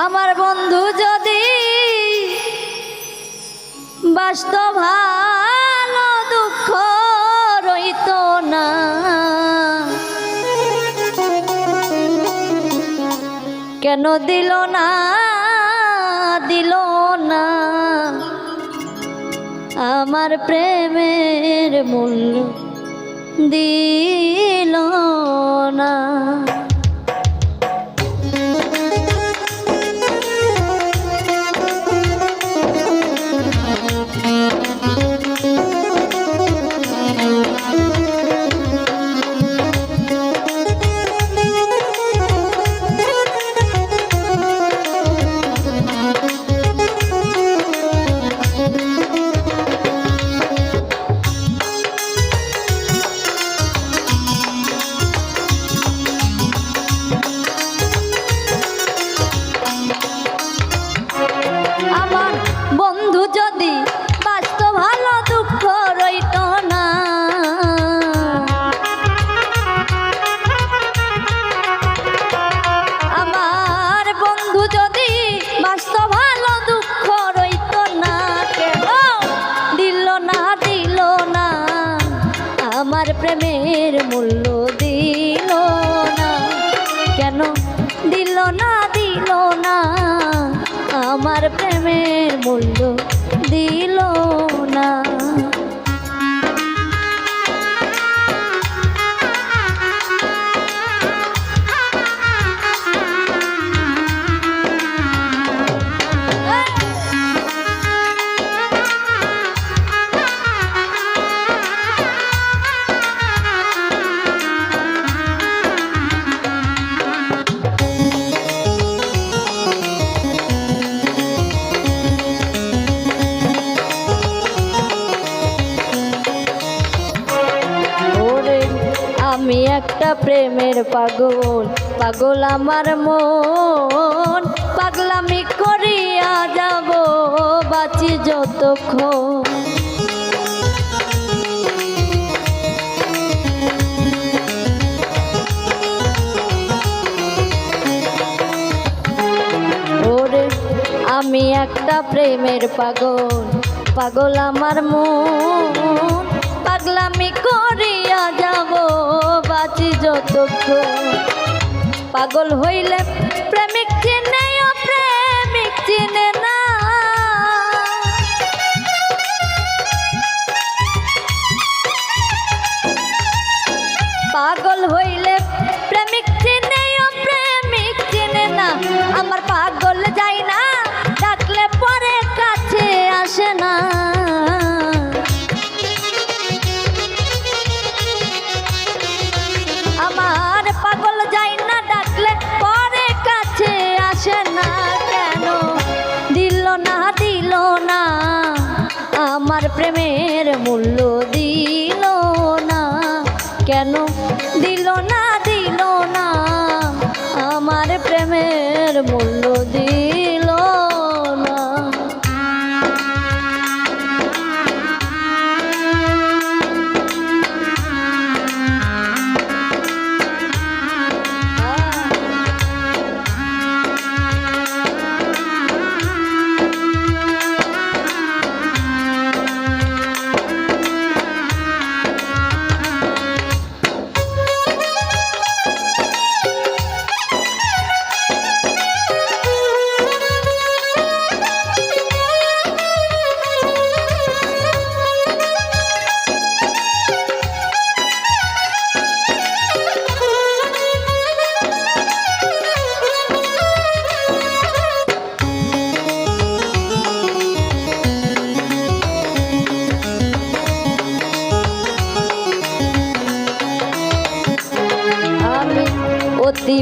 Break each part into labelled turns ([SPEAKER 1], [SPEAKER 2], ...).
[SPEAKER 1] আমার বন্ধু যদি বাস্তব দুঃখ রইত না। কেন দিল না দিল না? আমার প্রেমের মূল্য দিল না। বন্ধু যদি বাস্তব ভালো দুঃখ রইত না। আমার বন্ধু যদি বাস্তব ভালো দুঃখ রইত না কেন দিল না দিল না। আমার প্রেমের মূল্য আমি একটা প্রেমের পাগল পাগল আমার মন। পাগলামি করিয়া যাব, বাঁচি যতক্ষণ। আমি একটা প্রেমের পাগল পাগল আমার মন। পাগলামি যাব যতক্ষণ পাগল হইলে প্রেমিক চিনে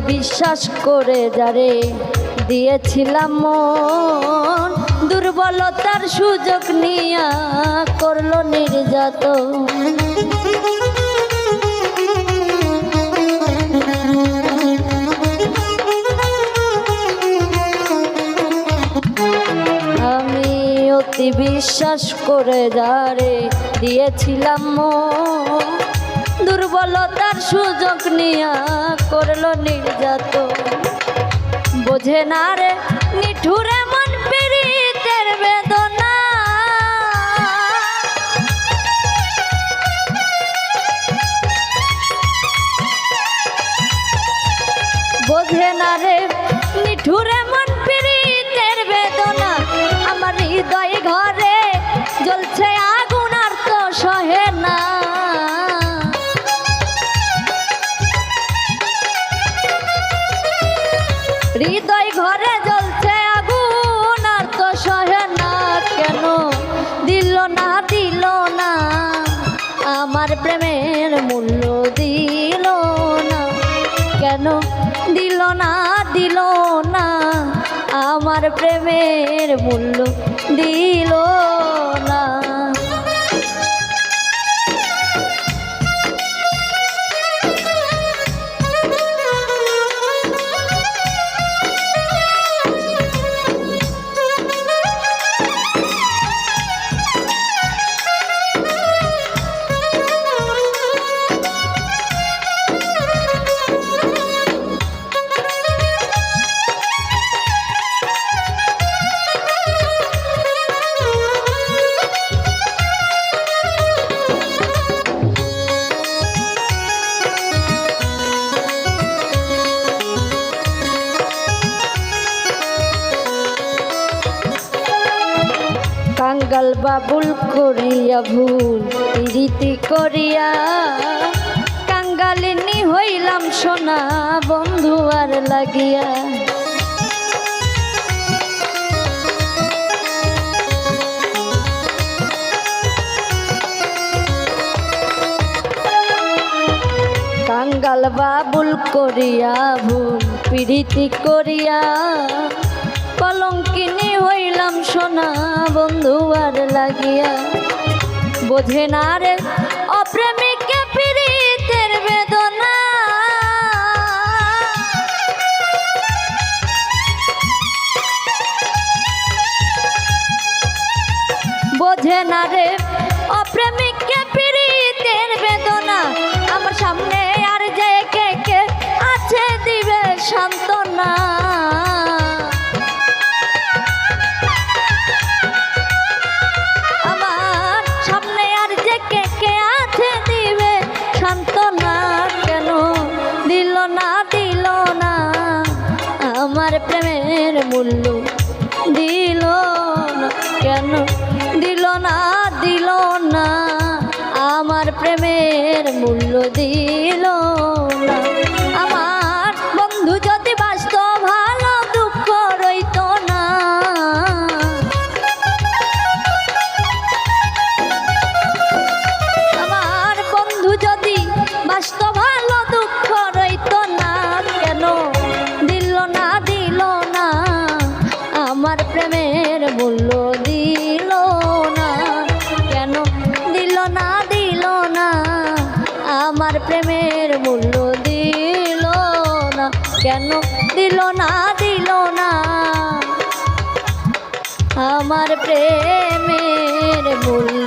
[SPEAKER 1] বিশ্বাস করে যারে দিয়েছিলাম মন, দুর্বলতার সুযোগ নিয়া করল নির্যাত আমি অতি বিশ্বাস করে যারে দিয়েছিলাম মন দুর্বলতার সুযোগ নিয়া করল নির্যাতন। বোঝে না রে নিঠুরে মন পীড়িতের বেদনা। বোঝে না রে নিঠুরে হৃদয় ঘরে জ্বলছে আগুন, আর তো সহে না কেন দিল না দিল না? আমার প্রেমের মূল্য দিল না। কেন দিল না দিল না? আমার প্রেমের মূল্য দিল না। কাঙ্গাল বাবুল করিয়া ভুল রীতি করিয়া কাঙ্গালিনী হইলাম সোনা বন্ধু আর লাগিয়া। কাঙ্গাল বাবুল করিয়া ভুল, প্রীতি করিয়া কলঙ্কিনী সোনা বন্ধু আর লাগিয়া, বোঝে না রে অপ্রেমিকে পীড়িতের বেদনা। বোঝে না রে অপ্রেমিককে পীড়িতের বেদনা। আমার সামনে আর যে কে কে আছে দিবে সান্ত্বনা মূল্য দিল না। কেন দিল না দিল না? আমার প্রেমের মূল্য